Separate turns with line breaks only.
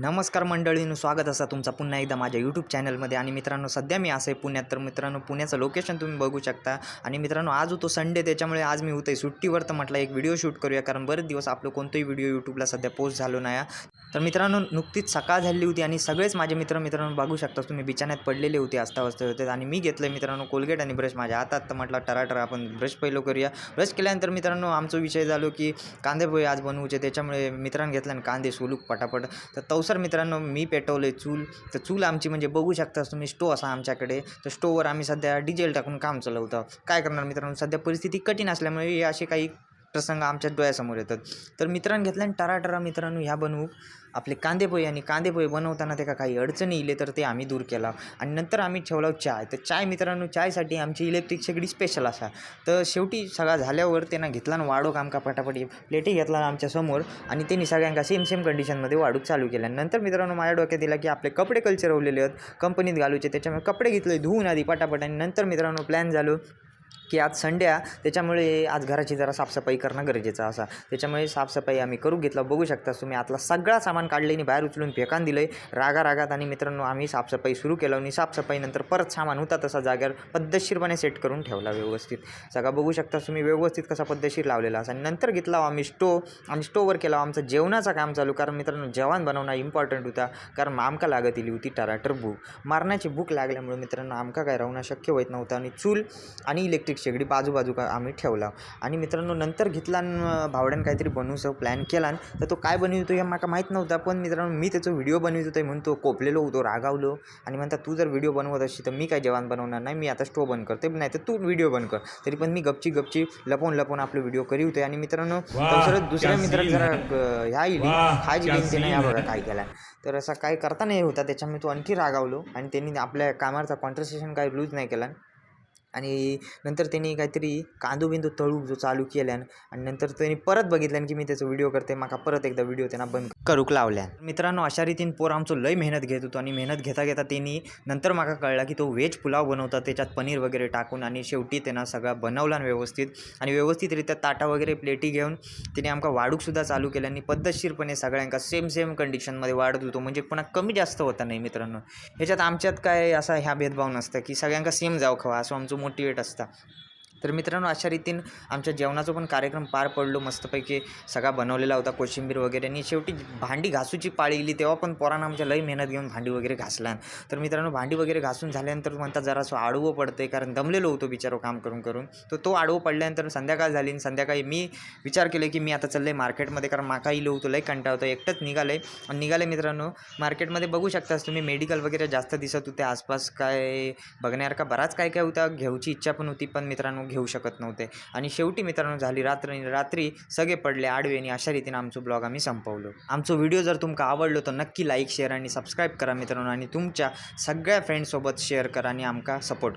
नमस्कार मंडळीनं स्वागत असा तुमचा पुन्हा एकदा माझ्या यूट्यूब चॅनलमध्ये आणि मित्रांनो सध्या मी असं आहे पुण्यात. तर मित्रांनो पुण्याचं लोकेशन तुम्ही बघू शकता. आणि मित्रांनो आज होतो संडे त्याच्यामुळे आज मी होतो सुट्टीवर. तर म्हटलं एक व्हिडिओ शूट करूया कारण बरेच दिवस आपलं कोणतंही व्हिडिओ यूट्यूबला सध्या पोस्ट झालो नाही. तर मित्रांनो नुकतीच सकाळ झाली होती आणि सगळेच माझे मित्र मित्रांनो बघू शकता. तुम्ही बिछाण्यात पडलेले होते असता वाजता होते आणि मी घेतलं मित्रांनो कोलगेट आणि ब्रश माझ्या हातात. तर म्हटलं टराटरा आपण ब्रश पहिलं करूया. ब्रश केल्यानंतर मित्रांनो आमचा विषय झालो की कांदे पोहे आज बनवूचे. त्याच्यामुळे मित्रांनी घेतला आणि कांदे सोलूक पटापट. तर नमस्कार मित्रांनो मी पेटवले चूल. तर चूल आमची म्हणजे बघू शकता तुम्ही स्टो असा आमच्याकडे. तर स्टोवर आम्ही सध्या डिझेल टाकून काम चालवतो. काय करणार मित्रांनो सध्या परिस्थिती कठीण असल्यामुळे हे असे काही प्रसंग आमच्या डोळ्यासमोर येतात. तर मित्रांनो घेतल्या आणि टराटरा मित्रांनो ह्या बनवू. आपले कांदेपोहे आणि कांदेपोहे बनवताना त्या काही अडचणी इले तर ते आम्ही दूर केला. आणि नंतर आम्ही ठेवला चाय. तर चाय मित्रांनो चायसाठी आमची इलेक्ट्रिक शेगडी स्पेशल असा. तर शेवटी सगळा झाल्यावर त्यांना घेतला आणि वाढो आमका पटापटी प्लेटी घेतला आमच्यासमोर. आणि त्यांनी सगळ्यांका सेम सेम कंडिशनमध्ये वाढूक चालू केल्या नंतर मित्रांनो माझ्या डोक्यात दिला की आपले कपडे कल्चरवलेले आहेत. कंपनीत घालूचे. त्याच्यामुळे कपडे घेतले धुवून आधी पटापट. आणि नंतर मित्रांनो प्लॅन झालो. की आज संडे आहे त्याच्यामुळे आज घराची जरा साफसफाई करणं गरजेचं असा. त्याच्यामुळे साफसफाई आम्ही करू घेतला. बघू शकता तुम्ही आतला सगळा सामान काढले आणि बाहेर उचलून फेकान दिलं आहे रागा रागात आणि मित्रांनो आम्ही साफसफाई सुरू केलं आणि साफसफाईनंतर परत सामान होता तसा जाग्यावर पद्धतशीरपणे सेट करून ठेवला व्यवस्थित. सगळा बघू शकता तुम्ही व्यवस्थित कसा पद्धतशीर लावलेला असा. आणि नंतर घेतला आम्ही स्टो आणि स्टोवर केला. आमचं जेवणाचं काम चालू कारण मित्रांनो जेवण बनवणं इम्पॉर्टंट होता कारण आमका लागत इली होती टराटर भूक. मारण्याची भूक लागल्यामुळे मित्रांनो आमका काय राहणं शक्य होत नव्हतं. आणि चूल आणि इलेक्ट्रिक शेगडी बाजू बाजू का आम्ही ठेवला. आणि मित्रांनो नंतर घेतला आणि भावड्यानं काहीतरी बनवूचं प्लॅन केला तर तो काय बनवतो हे मला माहीत नव्हता. पण मित्रांनो मी त्याचा व्हिडिओ बनवित होतो म्हणतो कोपलेलो होतो रागावलो. आणि म्हणतात तू जर व्हिडिओ बनवत अशी तर मी काय जेवण बनवणार नाही? मी आता स्टो बंद करते नाही तर तू व्हिडिओ बंद कर. तरी पण मी गपची गपची लपवून लपवून आपलं व्हिडिओ करी होते. आणि मित्रांनो दुसरं दुसऱ्या मित्रात जरा ह्या गेम ते नाही या बघा काय केला तर असा काय करता नाही होता. त्याच्यामुळे तो आणखी रागावलो आणि त्यांनी आपल्या कामाचा कॉन्ट्रसेशन काही लूज नाही केला. आणि नंतर त्यांनी काहीतरी कांदो बिंदू तळू जो चालू केल्यान आणि नंतर त्यांनी परत बघितल्यान की मी त्याचा व्हिडिओ करते माका परत एकदा व्हिडिओ त्यांना बंद करूक लावल्यान मित्रांनो अशा रीतीन पोर आमचं लय मेहनत घेत होतो आणि मेहनत घेता घेता त्यांनी नंतर माका कळला की तो व्हेज पुलाव बनवता त्याच्यात पनीर वगैरे टाकून आणि शेवटी त्यांना सगळा बनवला व्यवस्थित आणि व्यवस्थितरित्या ताटा वगैरे प्लेटी घेऊन त्याने आमका वाढूकसुद्धा चालू केलं आणि पद्धतशीरपणे सगळ्यांका सेम सेम कंडिशनमध्ये वाढत होतो. म्हणजे पुन्हा कमी जास्त होता नाही मित्रांनो. ह्याच्यात आमच्यात काय असा ह्या भेदभाव नसता की सगळ्यांका सेम जाऊ खावा असं आमचं मोटिवेट असता. तर मित्रांनो अशा रीतीनं आमच्या जेवणाचा पण कार्यक्रम पार पडलो. मस्तपैकी सगळा बनवलेला होता कोशिंबीर वगैरे. आणि शेवटी भांडी घासूची पाळी इली तेव्हा पण पोरांना आमच्या लई मेहनत घेऊन भांडी वगैरे घासला. तर मित्रांनो भांडी वगैरे घासून झाल्यानंतर म्हणतात जरासं आडवं पडते कारण दमलेलो होतो बिचारो काम करून करून. तर तो आडवं पडल्यानंतर संध्याकाळ झाली आणि संध्याकाळी मी विचार केले की मी आता चालले मार्केटमध्ये कारण माका इलो होतो लई कंटाळ होतो. एकटंच निघाले. आणि निघाले मित्रांनो मार्केटमध्ये बघू शकतास तुम्ही मेडिकल वगैरे जास्त दिसत होते. आसपास काय बघण्यासारखा बराच काय काय होता घेऊची इच्छा पण होती. पण मित्रांनो घेऊ शकत नव्हते. आणि शेवटी मित्रांनो झाली रात्र आणि रात्री सगळे पडले आडवे आणि अशा रीतीने आमचं ब्लॉग आम्ही संपवलो. आमचा व्हिडिओ जर तुमका आवडलो तर नक्की लाईक शेअर आणि सबस्क्राईब करा मित्रांनो आणि तुमच्या सगळ्या फ्रेंडसोबत शेअर करा आणि आमका सपोर्ट करा.